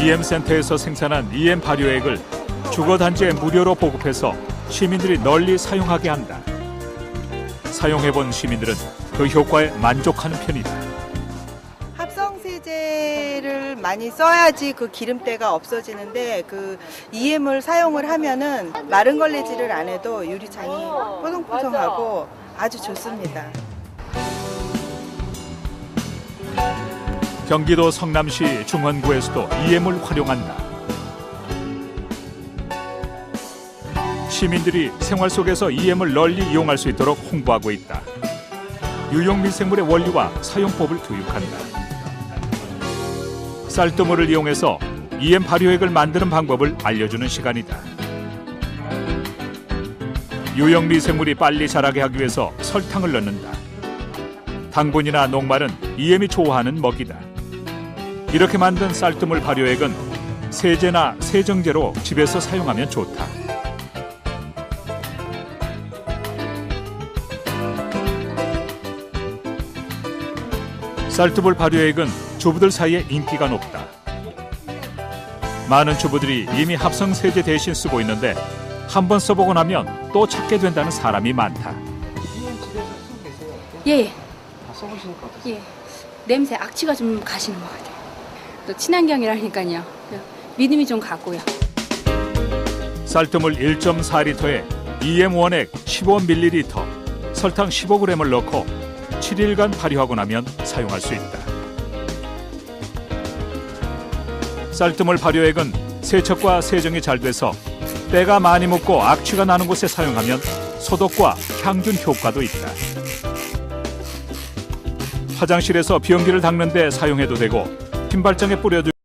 EM센터에서 생산한 EM 발효액을 주거단지에 무료로 보급해서 시민들이 널리 사용하게 한다. 사용해본 시민들은 그 효과에 만족하는 편이다. 합성 세제를 많이 써야지 그 기름때가 없어지는데 그 EM을 사용을 하면은 마른 걸레질을 안 해도 유리창이 뽀송뽀송하고 아주 좋습니다. 경기도 성남시 중원구에서도 EM을 활용한다. 시민들이 생활 속에서 EM을 널리 이용할 수 있도록 홍보하고 있다. 유용 미생물의 원리와 사용법을 교육한다. 쌀뜨물을 이용해서 EM 발효액을 만드는 방법을 알려주는 시간이다. 유용 미생물이 빨리 자라게 하기 위해서 설탕을 넣는다. 당분이나 녹말은 EM이 좋아하는 먹이다. 이렇게 만든 쌀뜨물 발효액은 세제나 세정제로 집에서 사용하면 좋다. 쌀뜨물 발효액은 주부들 사이에 인기가 높다. 많은 주부들이 이미 합성 세제 대신 쓰고 있는데 한 번 써보고 나면 또 찾게 된다는 사람이 많다. 예, 예, 다 써보시니까 어떠세요? 예. 냄새 악취가 좀 가시는 것 같아요. 또 친환경이라니까요. 믿음이 좀 가고요. 쌀뜨물 1.4리터에 EM 원액 15ml, 설탕 15g을 넣고 7일간 발효하고 나면 사용할 수 있다. 쌀뜨물 발효액은 세척과 세정이 잘 돼서 때가 많이 묻고 악취가 나는 곳에 사용하면 소독과 향균 효과도 있다. 화장실에서 변기를 닦는 데 사용해도 되고 핀발장에 뿌려두